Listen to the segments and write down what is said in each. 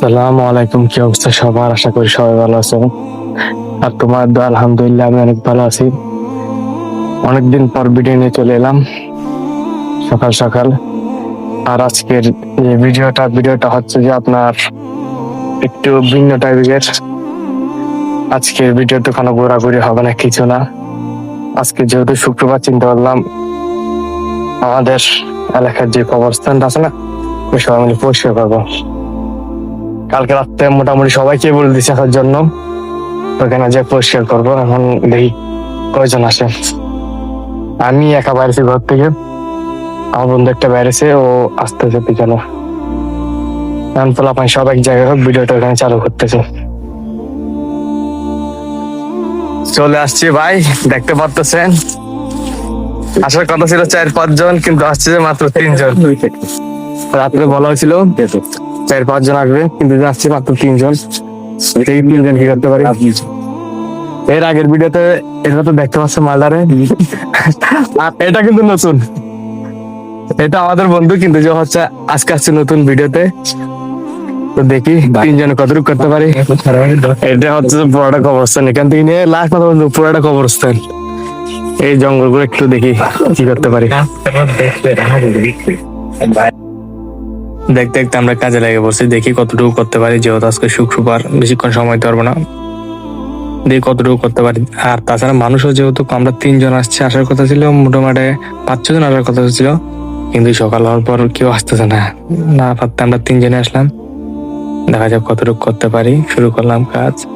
সালামু আলাইকুম, কি অবস্থা সবার? আশা করি সবাই ভালো আছেন। আর তোমার দোয়া, আলহামদুলিল্লাহ, আমি অনেক ভালো আছি। অনেকদিন পর ভিডিও নিয়ে চলে এলাম, সকাল সকাল। আর আজকের যে ভিডিওটা ভিডিওটা হচ্ছে যে আপনার একটু ভিন্ন টাইপের আজকের ভিডিওতে কোনো ঘোরাঘুরি হবে না, কিছু না। আজকে যেহেতু শুক্রবার, চিন্তা করলাম আমাদের এলাকার যে কবরস্থানটা আছে না সবাই মিলে পরিষ্কার করব। কালকে রাত্রে মোটামুটি সবাইকে বলে দিছি আসার জন্য। ওখানে যে পরিষ্কার করব, এখন দেখি কয়জন আসে। আমি একা বাইরেছি ঘর থেকে, আমার বন্ধু একটা বাইরেছে, ও আসতেছে পিছনে। এখন পোলাপান সব এক জায়গায় হোক, ভিডিওটা ওখানে চালু করতেছে। চলে আসছি ভাই, দেখতে পারতেছেন? আসার কথা ছিল চার পাঁচ জন কিন্তু আসছে মাত্র তিনজন। রাত্রে বলা হয়েছিল চার, পাঁচ জন আসবে, কিন্তু যে আসছে মাত্র তিনজন। এই তিনজন কি করতে পারি? এর আগের ভিডিওতে এটা তো দেখতে পাচ্ছ মালদারে। আর এটা কিন্তু নতুন। এটা আমাদের বন্ধু, কিন্তু যে হচ্ছে আজকে আসছে নতুন ভিডিওতে। তো দেখি তিনজন কতটুকু করতে পারি। এটা হচ্ছে পুরোটা কবরস্থান। এখান থেকে নিয়ে লাস্ট মাথা পর্যন্ত পুরোটা কবরস্থান। এই জঙ্গলগুলো একটু দেখি কি করতে পারি। দেখতে দেখতে আমরা কাজে লেগে পড়ছি। দেখি কতটুকু করতে পারি, যেহেতু আজকে শুক্রবার, বেশিক্ষণ সময় দিতে পারব না। দেখি কতটুকু করতে পারি। আর তাছাড়া মানুষও যেহেতু, আমরা তিনজন আসছে, আসার কথা ছিল, মোটামুটি পাঁচ ছজন আসার কথা ছিল। কিন্তু সকাল হওয়ার পর কেউ আসতেছে না। না পারতে আমরা তিনজনে আসলাম। দেখা যাক কতটুকু করতে পারি। শুরু করলাম কাজ।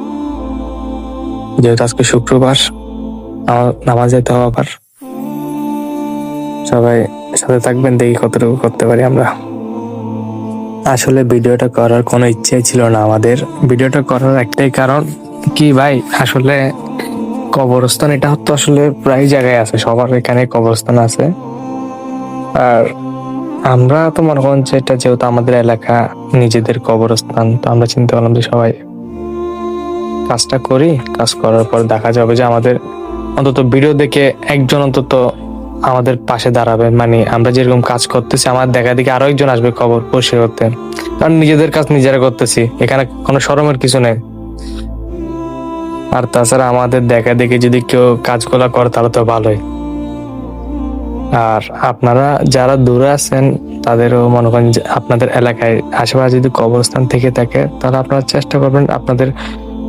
যেহেতু আজকে শুক্রবার নামাজ যেতে হবে আবার। সবাই সাথে থাকবেন, দেখি কতটুকু করতে পারি আমরা। আসলে ভিডিওটা করার কোনো ইচ্ছাই ছিল না আমাদের। ভিডিওটা করার একটাই কারণ কি ভাই? আসলে কবরস্থান, এটা তো আসলে প্রায় জায়গায় আছে, সবার এখানে কবরস্থান আছে। আর আমরা তো মনে করেন যে এটা যেহেতু আমাদের এলাকা, নিজেদের কবরস্থান, তো আমরা চিন্তা করলাম যে সবাই কাজটা করি, কাজ করার পর দেখা যাবে যে আমাদের অন্তত ভিডিও দেখে একজন অন্তত আমাদের পাশে দাঁড়াবে। মানে আমরা যেরকম কাজ করতেছি, আমার দেখা দেখে আরও একজন আসবে কবর পরিষ্কার করতে। কারণ নিজেদের কাজ নিজেরা করতেছি, এখানে কোনো শরমের কিছু নেই। আর তাছাড়া আমাদের দেখা দেখে যদি কেউ কাজগুলা করে, তাহলে তো ভালোই। আর আপনারা যারা দূরে আছেন, তাদেরও মনে করেন আপনাদের এলাকায় আশেপাশে যদি কবরস্থান থেকে থাকে, তাহলে আপনারা চেষ্টা করবেন আপনাদের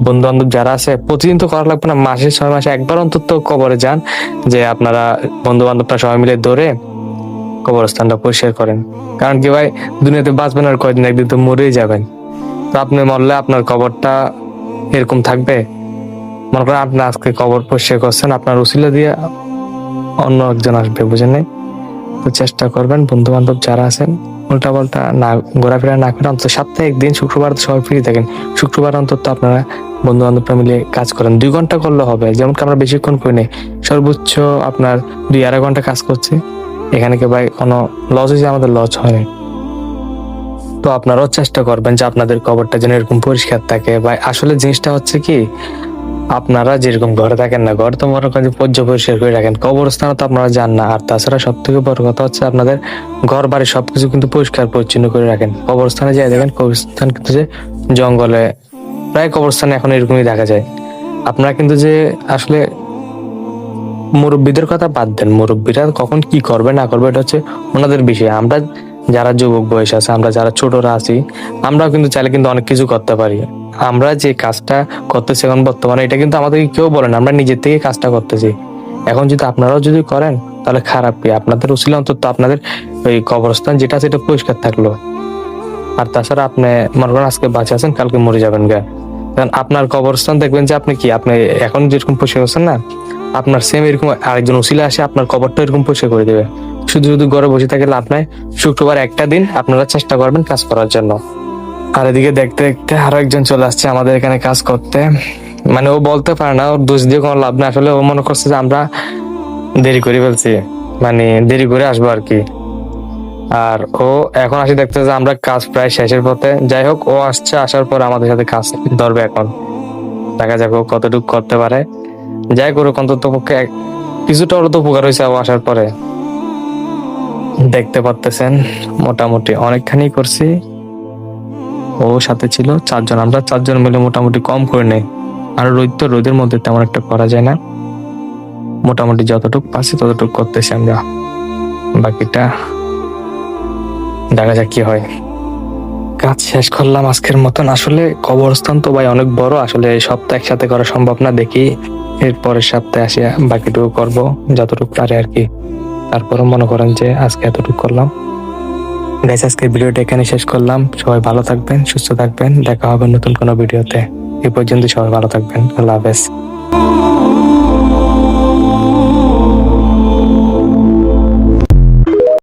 বন্ধু বান্ধব যারা আছে, প্রতিদিন তো করা লাগবে না, মাসে ছয় মাসে একবার অন্তত কবরে যান, যে আপনারা বন্ধু বান্ধবরা সবাই মিলে ধরে কবরস্থানটা পরিষ্কার করেন। কারণ কি ভাই, দুনিয়াতে বাঁচবেন আর কয়দিন, একদিন তো মরেই যাবেন। তো আপনি মরলে আপনার কবরটা এরকম থাকবে? মনে করেন আপনি আজকে কবর পরিষ্কার করছেন, আপনার উসিলা দিয়ে অন্য একজন আসবে, বুঝেন? তো চেষ্টা করবেন বন্ধু বান্ধব যারা আছেন উল্টা পাল্টা না, ঘোরাফেরা না করে অন্তত সপ্তাহে একদিন শুক্রবার সবাই ফ্রি থাকেন। শুক্রবার অন্তত আপনারা বন্ধু বান্ধবরা মিলে কাজ করেন। দুই ঘণ্টা করলে হবে যেমন আমরা বেশিক্ষণ করি নাই। সর্বোচ্চ আপনার দুই আড়াই ঘণ্টা কাজ করছি। এখানে কি ভাই কোনো লস হয়েছে? আমাদের লস হয় তো আপনারাও চেষ্টা করবেন যে আপনাদের কবরটা যেন এরকম পরিষ্কার থাকে। ভাই, আসলে জিনিসটা হচ্ছে কি আপনারা যেরকম ঘরে থাকেন না, ঘর তো মনে করেন পর্য পরিষ্কার করে রাখেন। কবরস্থানে তো আপনারা যান না। আর তাছাড়া সব থেকে বড় কথা হচ্ছে আপনাদের ঘর বাড়ি সবকিছু কিন্তু পরিষ্কার পরিচ্ছন্ন করে রাখেন। কবরস্থানে যাই দেখেন, কবরস্থান কিন্তু যে জঙ্গলে, প্রায় কবরস্থানে এখন এরকমই দেখা যায়। আপনারা কিন্তু যে আসলে মুরব্বীদের কথা বাদ দেন। মুরব্বীরা কখন কি করবে না করবে, এটা হচ্ছে ওনাদের বিষয়। আমরা যারা যুবক বয়স আছে, আমরা যারা ছোটরা আছি, আমরাও কিন্তু চাইলে কিন্তু অনেক কিছু করতে পারি। আমরা যে কাজটা করতেছি এখন বর্তমানে, এটা কিন্তু আমাদেরকে কেউ বলেন আমরা নিজের থেকে কাজটা করতেছি। এখন যদি আপনারাও যদি করেন, তাহলে খারাপ কি? আপনাদের উচিত অন্তত আপনাদের ওই কবরস্থান যেটা এটা পরিষ্কার থাকল। আর তাছাড়া আপনি মনে করেন আজকে বাঁচে আছেন, কালকে মরে যাবেন গা। কারণ আপনার কবরস্থান দেখবেন যে আপনি কি? আপনি এখন যেরকম পরিষ্কার করছেন না আপনার সেম এরকম আরেকজন উসিলা আসে, আপনার কবরটা এরকম পরিষ্কার করে দেবে। শুধু শুধু ঘরে বসে থাকে লাভ নাই। শুক্রবার একটা দিন আপনারা চেষ্টা করবেন কাজ করার জন্য। আর এদিকে দেখতে দেখতে আরও একজন চলে আসছে আমাদের এখানে কাজ করতে। মানে ও বলতে পারে না, ওর দোষ দিয়ে কোনো লাভ না আসলে ও মনে করছে যে আমরা দেরি করে ফেলছি। মানে দেরি করে আসব আর কি। আর ও এখন আসি দেখতে যে আমরা কাজ প্রায় শেষের পথে। যাই হোক, ও আসছে, আসার পর আমাদের সাথে কাজ ধরবে এখন। দেখা যাক ও কতটুকু করতে পারে। যাই করুক, অন্তত পক্ষে কিছুটা হলো তো উপকার হয়েছে ও আসার পরে। দেখতে পারতেছেন, মোটামুটি অনেকখানি করছি। ও সাথে ছিল চারজন, আমরা চারজন মিলে মোটামুটি কম করে নেই। আর রোদ তো রোদের মধ্যে তেমন একটা করা যায় না। মোটামুটি যতটুকু পাচ্ছি ততটুকু করতেছি আমরা। বাকিটা দেখা যাক কি হয়। কাজ শেষ করলাম আজকের মতন। আসলে কবরস্থান তো ভাই অনেক বড়। আসলে সপ্তাহ একসাথে করা সম্ভব না। দেখি এর পরের সপ্তাহে আসি বাকিটুকু করব, যতটুকু পারে আর কি। তারপরও মনে করেন যে আজকে এতটুকু করলাম। গাইস আজকে ভিডিওটা এখানে শেষ করলাম। সবাই ভালো থাকবেন, সুস্থ থাকবেন। দেখা হবে নতুন কোনো ভিডিওতে। এ পর্যন্ত সবাই ভালো থাকবেন। আল্লাহ হাফেজ।